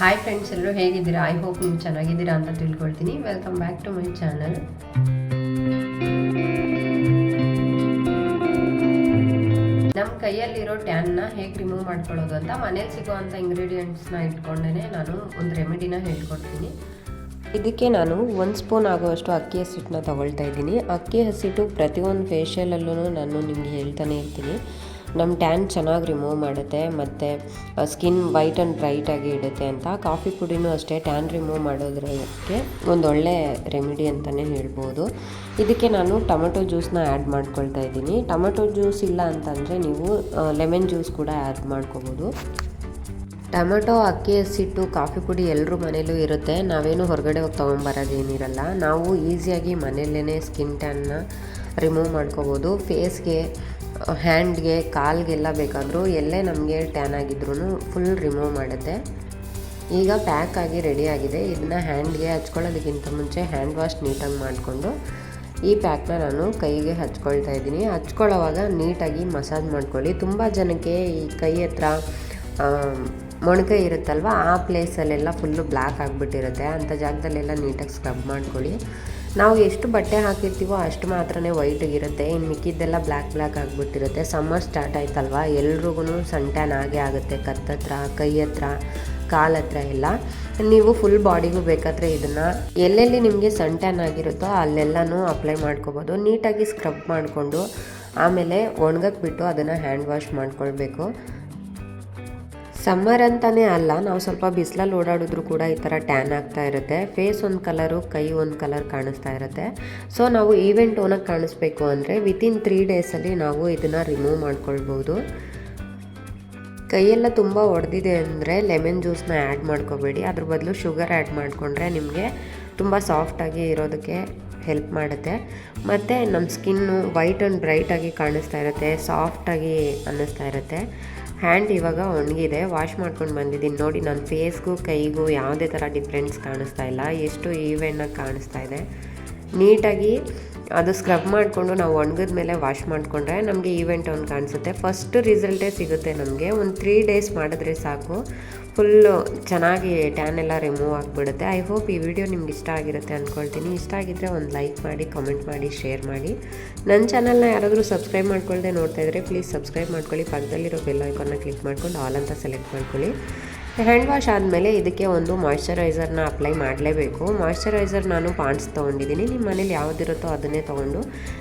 Hi friends ಎಲ್ಲರೂ ಹೇಗಿದ್ದೀರಾ? I hope ನೀವು ಚೆನ್ನಾಗಿದ್ದೀರಾ ಅಂತ ತಿಳ್ಕೊಳ್ತೀನಿ. Welcome back to my channel ನಮ್ಮ ಕೈಯಲ್ಲಿರೋ ಟ್ಯಾನ್ನ ಹೇಗೆ ರಿಮೂವ್ ಮಾಡ್ಕೊಳ್ಳೋದು ಅಂತ ಮನೇಲಿ ಸಿಗುವಂಥ ಇಂಗ್ರೀಡಿಯೆಂಟ್ಸ್ನ ಇಟ್ಕೊಂಡೇ ನಾನು ಒಂದು ರೆಮಿಡಿನ ಹೇಳ್ಕೊಡ್ತೀನಿ. ಇದಕ್ಕೆ ನಾನು ಒಂದು ಸ್ಪೂನ್ ಆಗುವಷ್ಟು ಅಕ್ಕಿ ಹಸಿಟ್ಟನ್ನ ತಗೊಳ್ತಾ ಇದ್ದೀನಿ. ಅಕ್ಕಿ ಹಸಿಟ್ಟು ಪ್ರತಿಯೊಂದು ಫೇಶಿಯಲಲ್ಲೂ ನಾನು ನಿಮಗೆ ಹೇಳ್ತಾನೆ ಇರ್ತೀನಿ. ನಮ್ಮ ಟ್ಯಾನ್ ಚೆನ್ನಾಗಿ ರಿಮೂವ್ ಮಾಡುತ್ತೆ, ಮತ್ತು ಸ್ಕಿನ್ ವೈಟ್ ಆ್ಯಂಡ್ ಬ್ರೈಟಾಗಿ ಇಡುತ್ತೆ ಅಂತ ಕಾಫಿ ಪುಡಿನೂ ಅಷ್ಟೇ ಟ್ಯಾನ್ ರಿಮೂವ್ ಮಾಡೋದ್ರಕ್ಕೆ ಒಂದೊಳ್ಳೆ ರೆಮಿಡಿ ಅಂತಲೇ ಹೇಳ್ಬೋದು. ಇದಕ್ಕೆ ನಾನು ಟೊಮೆಟೊ ಜ್ಯೂಸನ್ನ ಆ್ಯಡ್ ಮಾಡ್ಕೊಳ್ತಾ ಇದ್ದೀನಿ. ಟೊಮೆಟೊ ಜ್ಯೂಸ್ ಇಲ್ಲ ಅಂತಂದರೆ ನೀವು ಲೆಮನ್ ಜ್ಯೂಸ್ ಕೂಡ ಆ್ಯಡ್ ಮಾಡ್ಕೋಬೋದು. ಟೊಮೆಟೊ, ಅಕ್ಕಿ, ಹಸಿಟ್ಟು ಕಾಫಿ ಪುಡಿ ಎಲ್ಲರೂ ಮನೇಲೂ ಇರುತ್ತೆ. ನಾವೇನು ಹೊರಗಡೆ ಹೋಗಿ ತೊಗೊಂಬರೋದೇನಿರಲ್ಲ ನಾವು ಈಸಿಯಾಗಿ ಮನೆಯಲ್ಲೇ ಸ್ಕಿನ್ ಟ್ಯಾನ್ನ ರಿಮೂವ್ ಮಾಡ್ಕೋಬೋದು. ಫೇಸ್ಗೆ ಹ್ಯಾಂಡ್ಗೆ, ಕಾಲ್ಗೆಲ್ಲ ಬೇಕಾದರೂ ಎಲ್ಲೇ ನಮಗೆ ಟ್ಯಾನ್ ಆಗಿದ್ರೂ ಫುಲ್ ರಿಮೂವ್ ಮಾಡುತ್ತೆ. ಈಗ ಪ್ಯಾಕ್ ಆಗಿ ರೆಡಿ ಆಗಿದೆ. ಇದನ್ನ ಹ್ಯಾಂಡ್ಗೆ ಹಚ್ಕೊಳ್ಳೋದಕ್ಕಿಂತ ಮುಂಚೆ ಹ್ಯಾಂಡ್ ವಾಶ್ ನೀಟಾಗಿ ಮಾಡಿಕೊಂಡು ಈ ಪ್ಯಾಕ್ನ ನಾನು ಕೈಗೆ ಹಚ್ಕೊಳ್ತಾ ಇದ್ದೀನಿ. ಹಚ್ಕೊಳ್ಳೋವಾಗ ನೀಟಾಗಿ ಮಸಾಜ್ ಮಾಡ್ಕೊಳ್ಳಿ. ತುಂಬ ಜನಕ್ಕೆ ಈ ಕೈ ಹತ್ರ ಮೊಣಕೆ ಇರುತ್ತಲ್ವ, ಆ ಪ್ಲೇಸಲ್ಲೆಲ್ಲ ಫುಲ್ಲು ಬ್ಲ್ಯಾಕ್ ಆಗಿಬಿಟ್ಟಿರುತ್ತೆ. ಅಂಥ ಜಾಗದಲ್ಲೆಲ್ಲ ನೀಟಾಗಿ ಸ್ಕ್ರಬ್ ಮಾಡ್ಕೊಳ್ಳಿ. ನಾವು ಎಷ್ಟು ಬಟ್ಟೆ ಹಾಕಿರ್ತೀವೋ ಅಷ್ಟು ಮಾತ್ರನೇ ವೈಟಿಗಿರುತ್ತೆ ಇನ್ನು ಮಿಕ್ಕಿದ್ದೆಲ್ಲ ಬ್ಲ್ಯಾಕ್ ಬ್ಲ್ಯಾಕ್ ಆಗಿಬಿಟ್ಟಿರುತ್ತೆ. ಸಮ್ಮರ್ ಸ್ಟಾರ್ಟ್ ಆಯ್ತಲ್ವಾ? ಎಲ್ರಿಗೂ ಸನ್ ಆಗೇ ಆಗುತ್ತೆ. ಕತ್ತತ್ರ ಕೈ ಹತ್ರ, ಕಾಲ ಹತ್ರ ಎಲ್ಲ. ನೀವು ಫುಲ್ ಬಾಡಿಗೂ ಬೇಕಾದರೆ ಇದನ್ನು ಎಲ್ಲೆಲ್ಲಿ ನಿಮಗೆ ಸನ್ ಆಗಿರುತ್ತೋ ಅಲ್ಲೆಲ್ಲನೂ ಅಪ್ಲೈ ಮಾಡ್ಕೋಬೋದು. ನೀಟಾಗಿ ಸ್ಕ್ರಬ್ ಮಾಡಿಕೊಂಡು ಆಮೇಲೆ ಒಣಗಕ್ಕೆ ಬಿಟ್ಟು ಅದನ್ನು ಹ್ಯಾಂಡ್ ವಾಶ್ ಮಾಡ್ಕೊಳ್ಬೇಕು. ಸಮ್ಮರ್ ಅಂತಲೇ ಅಲ್ಲ, ನಾವು ಸ್ವಲ್ಪ ಬಿಸಿಲಲ್ಲಿ ಓಡಾಡಿದ್ರು ಕೂಡ ಈ ಥರ ಟ್ಯಾನ್ ಆಗ್ತಾ ಇರುತ್ತೆ. ಫೇಸ್ ಒಂದು ಕಲರು, ಕೈ ಒಂದು ಕಲರ್ ಕಾಣಿಸ್ತಾ ಇರುತ್ತೆ. ಸೊ ನಾವು ಈವೆಂಟ್ ಓನಾಗಿ ಕಾಣಿಸ್ಬೇಕು ಅಂದರೆ ವಿತಿನ್ ತ್ರೀ ಡೇಸಲ್ಲಿ ನಾವು ಇದನ್ನು ರಿಮೂವ್ ಮಾಡ್ಕೊಳ್ಬೋದು. ಕೈಯೆಲ್ಲ ತುಂಬ ಒಡೆದಿದೆ ಅಂದರೆ ಲೆಮನ್ ಜ್ಯೂಸ್ನ ಆ್ಯಡ್ ಮಾಡ್ಕೋಬೇಡಿ. ಅದ್ರ ಬದಲು ಶುಗರ್ ಆ್ಯಡ್ ಮಾಡಿಕೊಂಡ್ರೆ ನಿಮಗೆ ತುಂಬ ಸಾಫ್ಟಾಗಿ ಇರೋದಕ್ಕೆ ಹೆಲ್ಪ್ ಮಾಡುತ್ತೆ. ಮತ್ತು ನಮ್ಮ ಸ್ಕಿನ್ನು ವೈಟ್ ಆ್ಯಂಡ್ ಬ್ರೈಟಾಗಿ ಕಾಣಿಸ್ತಾ ಇರುತ್ತೆ ಸಾಫ್ಟಾಗಿ ಅನ್ನಿಸ್ತಾ ಇರುತ್ತೆ. ಹ್ಯಾಂಡ್ ಇವಾಗ ಒಣಗಿದೆ ವಾಶ್ ಮಾಡ್ಕೊಂಡು ಬಂದಿದ್ದೀನಿ. ನೋಡಿ ನನ್ನ ಫೇಸ್ಗೂ ಕೈಗೂ ಯಾವುದೇ ಥರ ಡಿಫ್ರೆನ್ಸ್ ಕಾಣಿಸ್ತಾ ಇಲ್ಲ. ಎಷ್ಟು ಈವೆಂಟಾಗಿ ಕಾಣಿಸ್ತಾ ಇದೆ. ನೀಟಾಗಿ ಅದು ಸ್ಕ್ರಬ್ ಮಾಡಿಕೊಂಡು ನಾವು ಒಣಗಿದ ಮೇಲೆ ವಾಶ್ ಮಾಡಿಕೊಂಡ್ರೆ ನಮಗೆ ಈವೆಂಟ್ ಒಂದು ಕಾಣಿಸುತ್ತೆ. ಫಸ್ಟ್ ರಿಸಲ್ಟೇ ಸಿಗುತ್ತೆ ನಮಗೆ. ಒಂದು ತ್ರೀ ಡೇಸ್ ಮಾಡಿದ್ರೆ ಸಾಕು. ಫುಲ್ಲು ಚೆನ್ನಾಗಿ ಟ್ಯಾನ್ ಎಲ್ಲ ರಿಮೂವ್ ಆಗಿಬಿಡುತ್ತೆ. ಐ ಹೋಪ್ ಈ ವಿಡಿಯೋ ನಿಮ್ಗೆ ಇಷ್ಟ ಆಗಿರುತ್ತೆ ಅಂದ್ಕೊಳ್ತೀನಿ ಇಷ್ಟ ಆಗಿದ್ದರೆ ಒಂದು ಲೈಕ್ ಮಾಡಿ ಕಮೆಂಟ್ ಮಾಡಿ ಶೇರ್ ಮಾಡಿ. ನನ್ನ ಚಾನಲ್ನ ಯಾರಾದರೂ ಸಬ್ಸ್ಕ್ರೈಬ್ ಮಾಡ್ಕೊಳ್ಳದೆ ನೋಡ್ತಾ ಇದ್ದರೆ ಪ್ಲೀಸ್ ಸಬ್ಸ್ಕ್ರೈಬ್ ಮಾಡ್ಕೊಳ್ಳಿ. ಪಕ್ಕದಲ್ಲಿರೋ ಬೆಲ್ ಐಕಾನ್ನ ಕ್ಲಿಕ್ ಮಾಡ್ಕೊಂಡು ಆಲ್ ಅಂತ ಸೆಲೆಕ್ಟ್ ಮಾಡ್ಕೊಳ್ಳಿ. ಹ್ಯಾಂಡ್ ವಾಶ್ ಆದಮೇಲೆ ಇದಕ್ಕೆ ಒಂದು ಮಾಯ್ಶ್ಚರೈಸರ್ನ ಅಪ್ಲೈ ಮಾಡಲೇಬೇಕು. ಮಾಯ್ಶ್ಚರೈಸರ್ ನಾನು ಪಾಂಡ್ಸ್ ತೊಗೊಂಡಿದ್ದೀನಿ. ನಿಮ್ಮ ಮನೇಲಿ ಯಾವುದಿರುತ್ತೋ ಅದನ್ನೇ ತೊಗೊಂಡು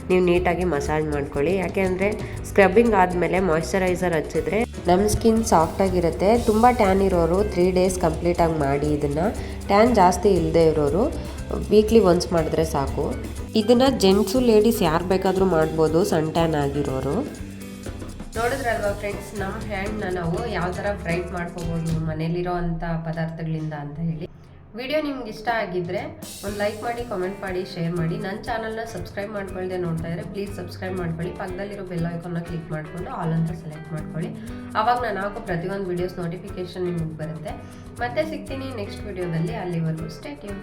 ನೀವು ನೀಟಾಗಿ ಮಸಾಜ್ ಮಾಡ್ಕೊಳ್ಳಿ. ಯಾಕೆಂದರೆ ಸ್ಕ್ರಬ್ಬಿಂಗ್ ಆದಮೇಲೆ ಮಾಯ್ಶ್ಚರೈಸರ್ ಹಚ್ಚಿದ್ರೆ ನಮ್ಮ ಸ್ಕಿನ್ ಸಾಫ್ಟಾಗಿರುತ್ತೆ ತುಂಬ ಟ್ಯಾನ್ ಇರೋರು ತ್ರೀ ಡೇಸ್ ಕಂಪ್ಲೀಟಾಗಿ ಮಾಡಿ ಇದನ್ನು. ಟ್ಯಾನ್ ಜಾಸ್ತಿ ಇಲ್ಲದೆ ಇರೋರು ವೀಕ್ಲಿ ಒನ್ಸ್ ಮಾಡಿದ್ರೆ ಸಾಕು. ಇದನ್ನು ಜೆಂಟ್ಸು ಲೇಡೀಸ್ ಯಾರು ಬೇಕಾದರೂ ಮಾಡ್ಬೋದು. ಸನ್ ಟ್ಯಾನ್ ಆಗಿರೋರು. ನೋಡಿದ್ರಲ್ವಾ ಫ್ರೆಂಡ್ಸ್ ನಮ್ಮ ಹ್ಯಾಂಡ್ನ ನಾವು ಯಾವ ಥರ ಬ್ರೈಟ್ ಮಾಡ್ಕೋಬೋದು, ಮನೇಲಿರೋ ಅಂಥ ಪದಾರ್ಥಗಳಿಂದ ಅಂತ ಹೇಳಿ. ವಿಡಿಯೋ ನಿಮ್ಗೆ ಇಷ್ಟ ಆಗಿದ್ದರೆ ಒಂದು ಲೈಕ್ ಮಾಡಿ ಕಾಮೆಂಟ್ ಮಾಡಿ ಶೇರ್ ಮಾಡಿ. ನನ್ನ ಚಾನಲ್ನ ಸಬ್ಸ್ಕ್ರೈಬ್ ಮಾಡ್ಕೊಳ್ದೆ ನೋಡ್ತಾ ಇದ್ದರೆ ಪ್ಲೀಸ್ ಸಬ್ಸ್ಕ್ರೈಬ್ ಮಾಡ್ಕೊಳ್ಳಿ. ಪಕ್ಕದಲ್ಲಿರೋ ಬೆಲ್ ಐಕಾನ್ನ ಕ್ಲಿಕ್ ಮಾಡಿಕೊಂಡು ಆಲ್ ಅಂತ ಸೆಲೆಕ್ಟ್ ಮಾಡ್ಕೊಳ್ಳಿ. ಆವಾಗ ನಾನು ಹಾಕೋ ಪ್ರತಿಯೊಂದು ವೀಡಿಯೋಸ್ ನೋಟಿಫಿಕೇಶನ್ ನಿಮಗೆ ಬರುತ್ತೆ. ಮತ್ತೆ ಸಿಗ್ತೀನಿ ನೆಕ್ಸ್ಟ್ ವಿಡಿಯೋದಲ್ಲಿ ಅಲ್ಲಿವರೆಗೂ ಸ್ಟೇ ಟ್ಯೂನ್